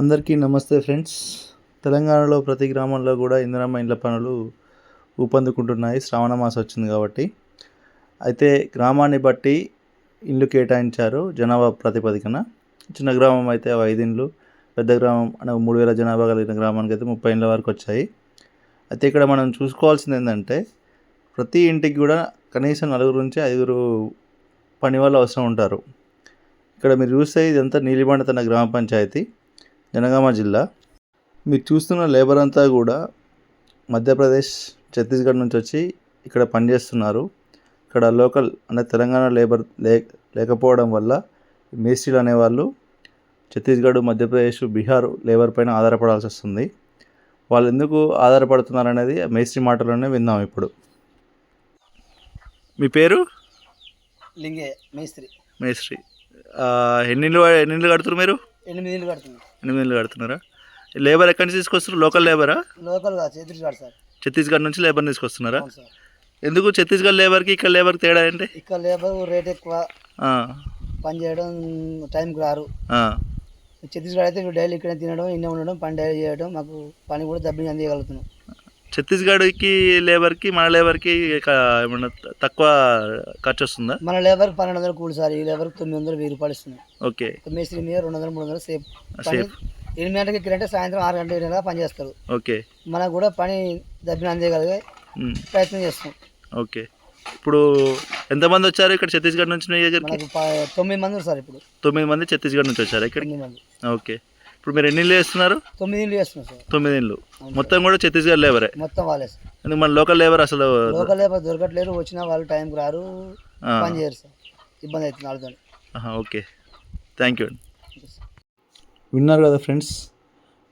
అందరికీ నమస్తే ఫ్రెండ్స్. తెలంగాణలో ప్రతి గ్రామంలో కూడా ఇందిరమ్మ ఇండ్ల పనులు ఊపందుకుంటున్నాయి. శ్రావణ మాసం వచ్చింది కాబట్టి. అయితే గ్రామాన్ని బట్టి ఇండ్లు కేటాయించారు జనాభా ప్రాతిపదికన. చిన్న గ్రామం అయితే అవి ఐదు ఇండ్లు పెద్ద గ్రామం అనే మూడు వేల జనాభా కలిగిన గ్రామానికి అయితే ముప్పై ఇండ్ల వరకు వచ్చాయి. అయితే ఇక్కడ మనం చూసుకోవాల్సింది ఏంటంటే ప్రతి ఇంటికి కూడా కనీసం నలుగురు నుంచి ఐదుగురు పని వాళ్ళు అవసరం ఉంటారు. ఇక్కడ మీరు చూస్తే ఇదంతా నీలిబండ తన గ్రామ పంచాయతీ. జనగామ జిల్లా. మీరు చూస్తున్న లేబర్ అంతా కూడా మధ్యప్రదేశ్ ఛత్తీస్గఢ్ నుంచి వచ్చి ఇక్కడ పనిచేస్తున్నారు. ఇక్కడ లోకల్ అంటే తెలంగాణ లేబర్ లే లేకపోవడం వల్ల మేస్త్రీలు అనేవాళ్ళు ఛత్తీస్గఢ్ మధ్యప్రదేశ్ బీహార్ లేబర్ పైన ఆధారపడాల్సి వస్తుంది. వాళ్ళు ఎందుకు ఆధారపడుతున్నారు అనేది మేస్త్రి మాటలోనే విందాం ఇప్పుడు. మీ పేరు? లింగే మేస్త్రి. మేస్త్రి. ఎన్ని ఇళ్ళు ఎన్ని ఇళ్ళు కడుతున్నారు మీరు? ఎనిమిది ఇల్లు ఎనిమిది కడుతున్నారా? లేబర్ ఎక్కడి నుంచి తీసుకొస్తారు లోకల్ లేబరా? లోకల్ కాదు కాదు సార్. ఛత్తీస్గఢ్ నుంచి లేబర్ తీసుకొస్తున్నారా? అవును సార్. ఎందుకు ఛత్తీస్గఢ్ లేబర్కి ఇక్కడ లేబర్కి తేడా ఏంటి? ఇక్కడ లేబర్ రేట్ ఎక్కువ. పని చేయడం టైంకి రారు. ఛత్తీస్గఢ్ అయితే డైలీ ఇక్కడ తినడం ఇన్నే ఉండడం పని డైలీ చేయడం మాకు పని కూడా దబ్బిని అందియగలుగుతున్నాం. ఛత్తీస్గఢ్కి లేబర్కి మన లేబర్కి క- ఏమన్నా తక్కువ ఖర్చు వస్తుందా మన లేబర్ పన్నెండు వందలు కూలి సార్ ఈ లేబర్కి తొమ్మిది వందలు వెయ్యి రూపాయలు ఇస్తున్నాం ఓకే. మేస్త్రి మీద రెండు వందలు మూడు వందలు సేఫ్. సేఫ్. ఎనిమిది గంటలకు ఎక్కిరంటే సాయంత్రం ఆరు గంటల నెలగా పని చేస్తారు. ఓకే. మనకు కూడా పని దబ్బిని అందియగలిగే ప్రయత్నం చేస్తాం. ఓకే. ఇప్పుడు ఎంతమంది వచ్చారు ఇక్కడ ఛత్తీస్గఢ్ నుంచి తొమ్మిది మంది సార్ ఇప్పుడు. తొమ్మిది మంది ఛత్తీస్గఢ్ నుంచి వచ్చారు మంది. ఓకే. ఇప్పుడు మీరు ఎన్ని ఇళ్ళు వేస్తున్నారు? తొమ్మిది చేస్తున్నాం సార్. తొమ్మిది ఇళ్ళు మొత్తం కూడా ఛత్తీస్గఢ్ లేబరే? మొత్తం వాళ్ళే సార్. ఎందుకు మన లోకల్ లేబర్ అసలు లోకల్ లేబర్ దొరకట్లేరు వచ్చిన వాళ్ళు టైంకి రారు పని చేయరు సార్. ఇబ్బంది అవుతుంది వాళ్ళతో. ఆహా, ఓకే. థ్యాంక్ యూ విన్నారు కదా ఫ్రెండ్స్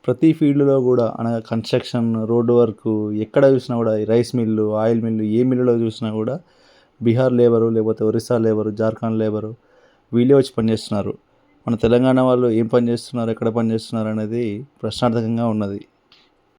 ప్రతి ఫీల్డ్లో కూడా అనగా కన్స్ట్రక్షన్ రోడ్డు వర్క్ ఎక్కడ చూసినా కూడా ఈ రైస్ మిల్లు ఆయిల్ మిల్లు ఏ మిల్లులో చూసినా కూడా బీహార్ లేబరు లేకపోతే ఒరిస్సా లేబరు జార్ఖండ్ లేబరు వీళ్ళే వచ్చి పనిచేస్తున్నారు. మన తెలంగాణ వాళ్ళు ఏం పని చేస్తున్నారు ఎక్కడ పని చేస్తున్నారు అనేది ప్రశ్నార్థకంగా ఉన్నది.